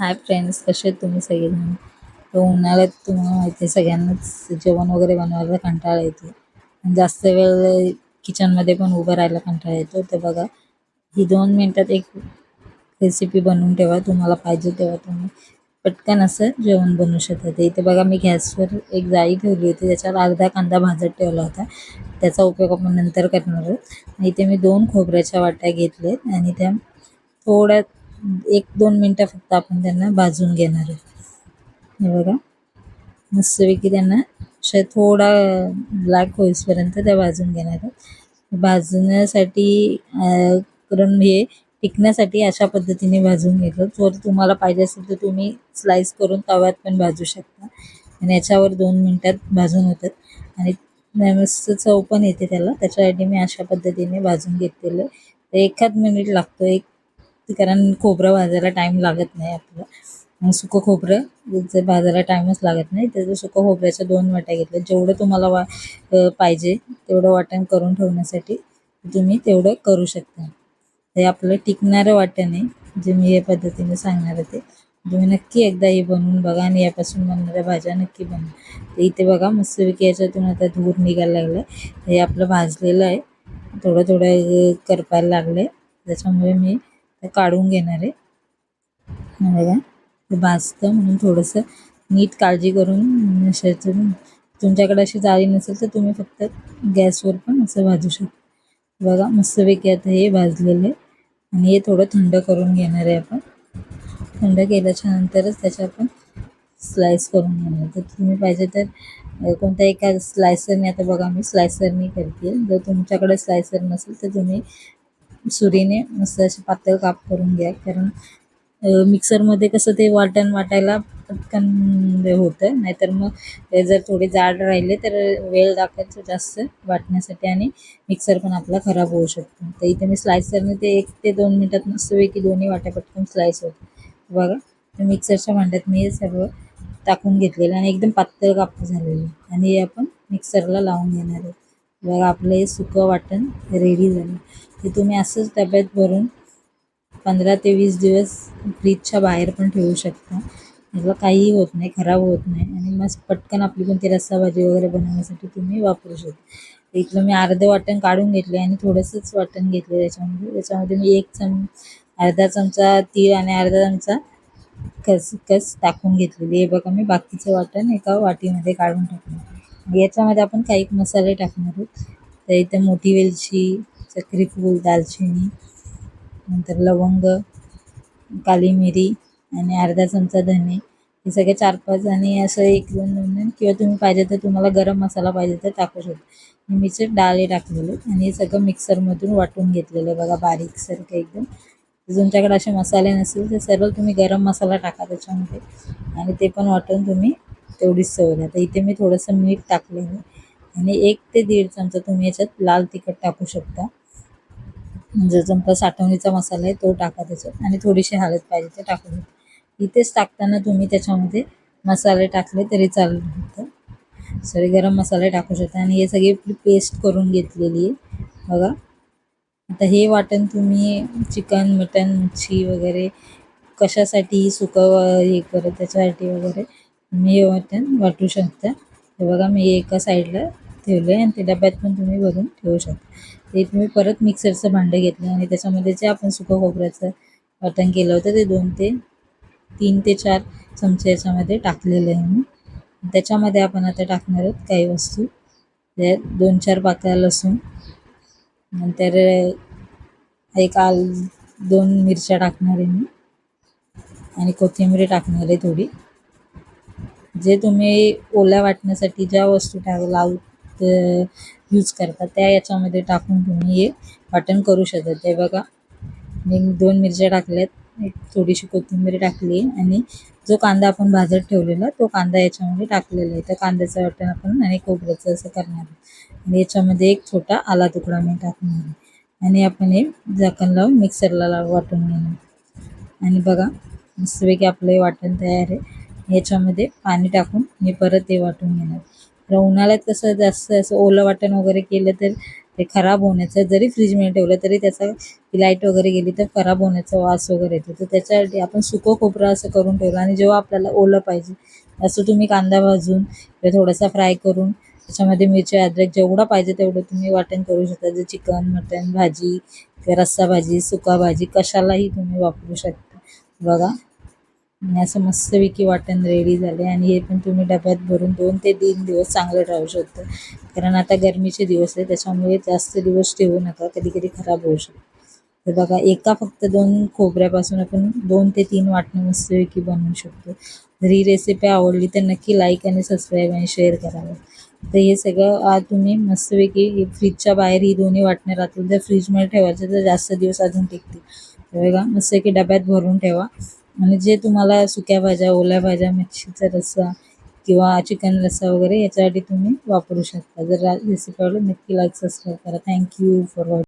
Hi friends कसे आहेत तुम्ही सगळेजण? तो उन्हाळ्यात तुम्हाला माहिती आहे सगळ्यांनाच जेवण वगैरे बनवायला कंटाळा येतो. जास्त वेळ किचनमध्ये पण उभं राहायला कंटाळा येतो. तर बघा ही दोन मिनटात एक रेसिपी बनवून ठेवा तुम्हाला पाहिजे तेव्हा तुम्ही पटकन असं जेवण बनवू शकता. ते इथे बघा मी गॅसवर एक जाळी ठेवली होती त्याच्यावर अर्धा कांदा भाजत ठेवला होता. त्याचा उपयोग आपण नंतर करणार आहोत. इथे मी दोन खोबऱ्याच्या वाट्या घेतल्यात आणि त्या थोड्या एक दोन मिनटं फक्त आपण त्यांना भाजून घेणार आहे. हे बघा. मस्तपैकी त्यांना अशा थोडा ब्लॅक होईसपर्यंत त्या भाजून घेणार आहेत. भाजण्यासाठी करून कारण हे टिकण्यासाठी अशा पद्धतीने भाजून घेतलं. जर तुम्हाला पाहिजे असेल तर तुम्ही स्लाइस करून तव्यात पण भाजू शकता. आणि याच्यावर दोन मिनटात भाजून होतात. आणि मस्त चव पण येते त्याला. त्याच्यासाठी मी अशा पद्धतीने भाजून घेतलेलं तर एखाद मिनिट लागतो. एक कारण खोबरं भाजायला टाईम लागत नाही आपलं. सुकं खोबरं जर भाजायला टाईमच लागत नाही त्याचं सुकं खोबऱ्याच्या दोन वाट्या घेतल्या. जेवढं तुम्हाला वा पाहिजे तेवढं वाटण करून ठेवण्यासाठी तुम्ही तेवढं करू शकता. हे आपलं टिकणारं वाटण आहे जे मी या पद्धतीने सांगणार आहे ते. तुम्ही नक्की एकदा हे बनवून बघा आणि यापासून बनणाऱ्या भाज्या नक्की बनवा. तर इथे बघा मस्तपैकी याच्यातून आता धूर निघायला लागलं हे आपलं भाजलेलं आहे. थोडं थोडं करपायला लागलं आहे त्याच्यामुळे मी काढून घेणार आहे. बघा ते भाजतं म्हणून थोडंसं नीट काळजी करून अशाचं तुमच्याकडे अशी जाळी नसेल तर तुम्ही फक्त गॅसवर पण असं भाजू शकता. बघा मस्तपैकी आता हे भाजलेलं आहे. आणि हे थोडं थंड करून घेणार आहे आपण. थंड केल्याच्या नंतरच त्याच्या आपण स्लाइस करून घेणार तर तुम्ही पाहिजे तर कोणत्या एका स्लायसरने आता बघा मी स्लायसरने करते जर तुमच्याकडे स्लायसर नसेल तर तुम्ही सुरीने मस्त असे पातळ काप करून घ्या. कारण मिक्सरमध्ये कसं ते वाटण वाटायला पटकन होतं नाहीतर मग जर थोडे जाड राहिले तर वेळ दाखवायचं जास्त वाटण्यासाठी आणि मिक्सर पण आपला खराब होऊ शकतो. तर इथे मी स्लायसरने ते एक ते दोन मिनटात मस्तपैकी दोन्ही वाट्या पटकन स्लाइस होतं बघा तर मिक्सरच्या भांड्यात मी हे सर्व टाकून घेतलेलं आणि एकदम पातळ काप झालेलं. आणि हे आपण मिक्सरला लावून घेणार आहे. बघा आपलं हे सुकं वाटण रेडी झालं ते तुम्ही असंच डब्यात भरून पंधरा ते वीस दिवस फ्रीजच्या बाहेर पण ठेवू शकता. त्याला काहीही होत नाही खराब होत नाही. आणि मस्त पटकन आपली कोणती रस्साभाजी वगैरे बनवण्यासाठी तुम्ही वापरू शकता. इथलं मी अर्धं वाटण काढून घेतले आणि थोडंसंच वाटण घेतलं त्याच्यामध्ये. त्याच्यामध्ये मी एक चम अर्धा चमचा तीळ आणि अर्धा चमचा खसखस टाकून घेतलेली हे बघा मी बाकीचं वाटण एका वाटीमध्ये काढून टाकलं. याच्यामध्ये आपण काही मसाले टाकणार आहोत. तर इथे मोठी वेलची चक्रीफूल दालचिनी नंतर लवंग काली मिरी आणि अर्धा चमचा धने. हे सगळे चार पाच आणि असं एक दोन दोन दोन किंवा तुम्ही पाहिजे तर तुम्हाला गरम मसाला पाहिजे तर टाकू शकता. मीचे डाळे टाकलेले आणि हे सगळं मिक्सरमधून वाटून घेतलेलं बघा बारीकसारखं एकदम. तुमच्याकडे असे मसाले नसेल तर सर्व तुम्ही गरम मसाला टाका त्याच्यामध्ये आणि ते पण वाटून तुम्ही तेवढीच सवय नाही. तर इथे मी थोडंसं मीठ टाकलेलं आहे आणि एक ते दीड चमचा तुम्ही याच्यात लाल तिखट टाकू शकता. जो चमचा साठवणीचा मसाला आहे तो टाका त्याच्यात. आणि थोडीशी हळद पाहिजे ते टाकू शकता इथेच टाकताना तुम्ही त्याच्यामध्ये मसाले टाकले तरी चालेल फक्त. सॉरी गरम मसाले टाकू शकता. आणि हे सगळी पेस्ट करून घेतलेली आहे. बघा. आता हे वाटण तुम्ही चिकन मटन मच्छी वगैरे कशासाठी सुकं हे करत त्याच्यासाठी वगैरे मी वाटण वाटू शकता. हे बघा मी एका साईडला ठेवलं आहे आणि ते डब्यात पण तुम्ही भरून ठेवू शकता. ते तुम्ही परत मिक्सरचं भांडं घेतलं आणि त्याच्यामध्ये जे आपण सुकं खोबऱ्याचं वाटण केलं होतं ते दोन ते तीन ते चार चमचे याच्यामध्ये टाकलेलं आहे मी. त्याच्यामध्ये आपण आता टाकणार आहोत काही वस्तू. त्या दोन चार पाकळ्या लसूण नंतर एक आल दोन मिरच्या टाकणार आहे मी. आणि कोथिंबीर टाकणार आहे थोडी. जे तुम्ही ओल्या वाटण्यासाठी ज्या वस्तू टाक लाव यूज करता त्या याच्यामध्ये टाकून तुम्ही हे वाटण करू शकता. ते बघा मी दोन मिरच्या टाकल्यात एक थोडीशी कोथिंबीर टाकली आहे आणि जो कांदा आपण भाजत ठेवलेला तो कांदा याच्यामध्ये टाकलेला आहे. त्या कांद्याचं वाटण आपण आणि खोबऱ्याचं असं करणार आणि याच्यामध्ये एक छोटा आला तुकडा मी टाकणार आहे. आणि आपण हे झाकण लावून मिक्सरला लाव वाटून घेणार आणि बघा मस्तपैकी आपलं हे वाटण तयार आहे. याच्यामध्ये पाणी टाकून मी परत ते वाटून घेणार. तर उन्हाळ्यात कसं जास्त असं ओलं वाटण वगैरे केलं तर ते खराब होण्याचं जरी फ्रीजमध्ये ठेवलं तरी त्याचा लाइट वगैरे गेली तर खराब होण्याचा वास वगैरे येतो. तर त्याच्यासाठी आपण सुकं खोबरं असं करून ठेवलं आणि जेव्हा आपल्याला ओलं पाहिजे असं तुम्ही कांदा भाजून किंवा थोडासा फ्राय करून त्याच्यामध्ये मिरची अद्रक जेवढा पाहिजे तेवढं तुम्ही वाटण करू शकता. जे चिकन मटन भाजी किंवा रस्सा भाजी सुका भाजी कशालाही तुम्ही वापरू शकता. बघा आणि असं मस्तपैकी वाटण रेडी झाले. आणि हे पण तुम्ही डब्यात भरून दोन ते तीन दिवस चांगलं राहू शकतं. कारण आता गरमीचे दिवस आहे त्याच्यामुळे जास्त दिवस ठेवू नका. कधी कधी खराब होऊ शकतं. तर बघा एका फक्त दोन खोबऱ्यापासून आपण दोन ते तीन वाटणं मस्तपैकी बनवू शकतो. जर ही रेसिपी आवडली तर नक्की लाईक आणि सबस्क्राईब आणि शेअर करावं. तर हे सगळं आज तुम्ही मस्तपैकी फ्रीजच्या बाहेर ही दोन्ही वाटणं राहतील. जर फ्रीजमध्ये ठेवायचं तर जास्त दिवस अजून टिकतील. तर बघा मस्तपैकी डब्यात भरून ठेवा. आणि जे तुम्हाला सुक्या भाज्या ओल्या भाज्या मच्छीचा रस्सा किंवा चिकन रस्सा वगैरे याच्यासाठी तुम्ही वापरू शकता. जर रेसिपी आवडली नक्की लाईक सबस्क्राईब करा. Thank you for watch